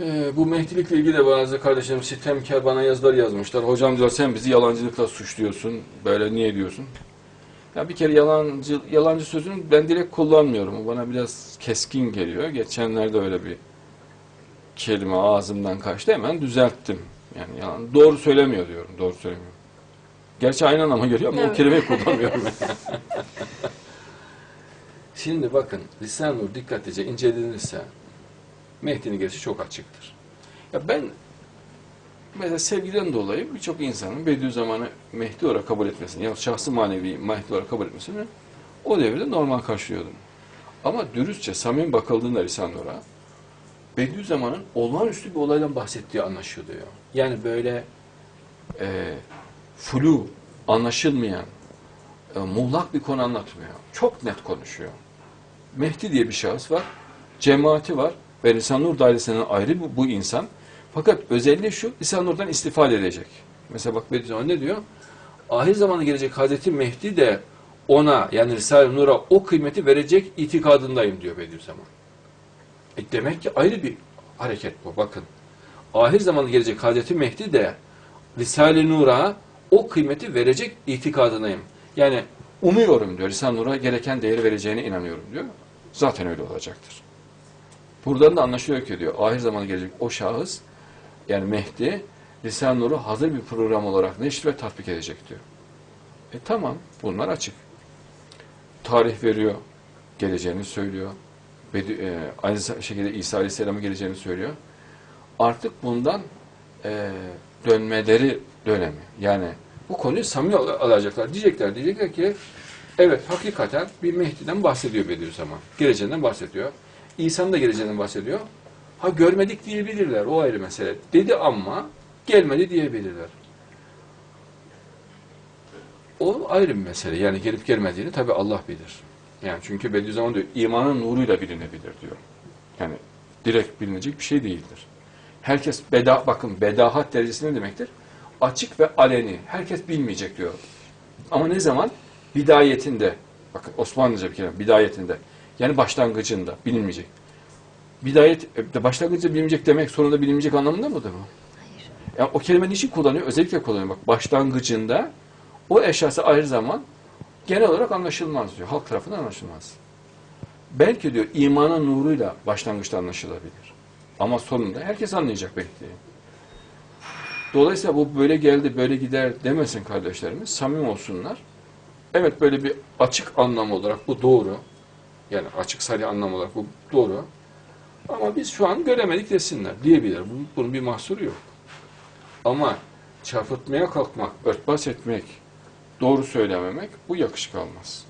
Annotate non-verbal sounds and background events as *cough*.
Ee, bu Mehdilikle ilgili de bazı kardeşlerim sitemkar bana yazılar yazmışlar. Hocam diyor sen bizi yalancılıkla suçluyorsun. Böyle niye diyorsun? Ya bir kere yalancı yalancı sözünü ben direkt kullanmıyorum. O bana biraz keskin geliyor. Geçenlerde öyle bir kelime ağzımdan kaçtı. Hemen düzelttim. Yani yalan, doğru söylemiyor diyorum. Doğru söylemiyor. Gerçi aynı anlama geliyor ama o Evet. kelimeyi kullanmıyorum. *laughs* Şimdi bakın Lisan-ı Nur dikkatlice incelenirse Mehdi'nin gelişi çok açıktır. Ya ben mesela sevgiden dolayı birçok insanın Bediüzzaman'ı Mehdi olarak kabul etmesini, ya şahsı manevi Mehdi olarak kabul etmesini o devirde normal karşılıyordum. Ama dürüstçe, samimi bakıldığında Nur'a Bediüzzaman'ın olağanüstü bir olaydan bahsettiği anlaşılıyor. Yani böyle e, flu, anlaşılmayan, e, muğlak bir konu anlatmıyor. Çok net konuşuyor. Mehdi diye bir şahıs var, cemaati var ve Lisan Nur dairesinden ayrı bu, bu insan. Fakat özelliği şu, Nur'dan istifade edecek. Mesela bak Bediüzzaman ne diyor? Ahir zamanda gelecek Hazreti Mehdi de ona yani Risale-i Nur'a o kıymeti verecek itikadındayım diyor Bediüzzaman. E demek ki ayrı bir hareket bu bakın. Ahir zamanda gelecek Hazreti Mehdi de Risale-i Nur'a o kıymeti verecek itikadındayım. Yani umuyorum diyor Risale-i Nur'a gereken değeri vereceğine inanıyorum diyor. Zaten öyle olacaktır. Buradan da anlaşılıyor ki diyor ahir zamanda gelecek o şahıs yani Mehdi Risale-i Nur'u hazır bir program olarak neşr ve tatbik edecek diyor. E tamam bunlar açık. Tarih veriyor, geleceğini söylüyor. Bedü- e, aynı şekilde İsa Aleyhisselam'a geleceğini söylüyor. Artık bundan e, dönmeleri dönemi. Yani bu konuyu samimi al- alacaklar. Diyecekler, diyecekler ki evet hakikaten bir Mehdi'den bahsediyor Bediüzzaman. Geleceğinden bahsediyor. İsa'nın da geleceğinden bahsediyor. Ha görmedik diyebilirler. O ayrı mesele. Dedi ama gelmedi diyebilirler. O ayrı bir mesele. Yani gelip gelmediğini tabi Allah bilir. Yani çünkü Bediüzzaman diyor imanın nuruyla bilinebilir diyor. Yani direkt bilinecek bir şey değildir. Herkes beda bakın bedahat derecesi ne demektir? Açık ve aleni. Herkes bilmeyecek diyor. Ama ne zaman? Bidayetinde. Bakın Osmanlıca bir kelime. Bidayetinde. Yani başlangıcında bilinmeyecek. Bidayet, e, başlangıcında bilinmeyecek demek sonunda bilinmeyecek anlamında mıdır bu? Hayır. Yani o kelime niçin kullanıyor? Özellikle kullanıyor. Bak başlangıcında o eşyası ayrı zaman genel olarak anlaşılmaz diyor. Halk tarafından anlaşılmaz. Belki diyor imanın nuruyla başlangıçta anlaşılabilir. Ama sonunda herkes anlayacak belki. Dolayısıyla bu böyle geldi, böyle gider demesin kardeşlerimiz. Samim olsunlar. Evet böyle bir açık anlam olarak bu doğru. Yani açık sarı anlam olarak bu doğru. Ama biz şu an göremedik desinler diyebilir. Bunun, bir mahsuru yok. Ama çarpıtmaya kalkmak, örtbas etmek, doğru söylememek bu yakışık almaz.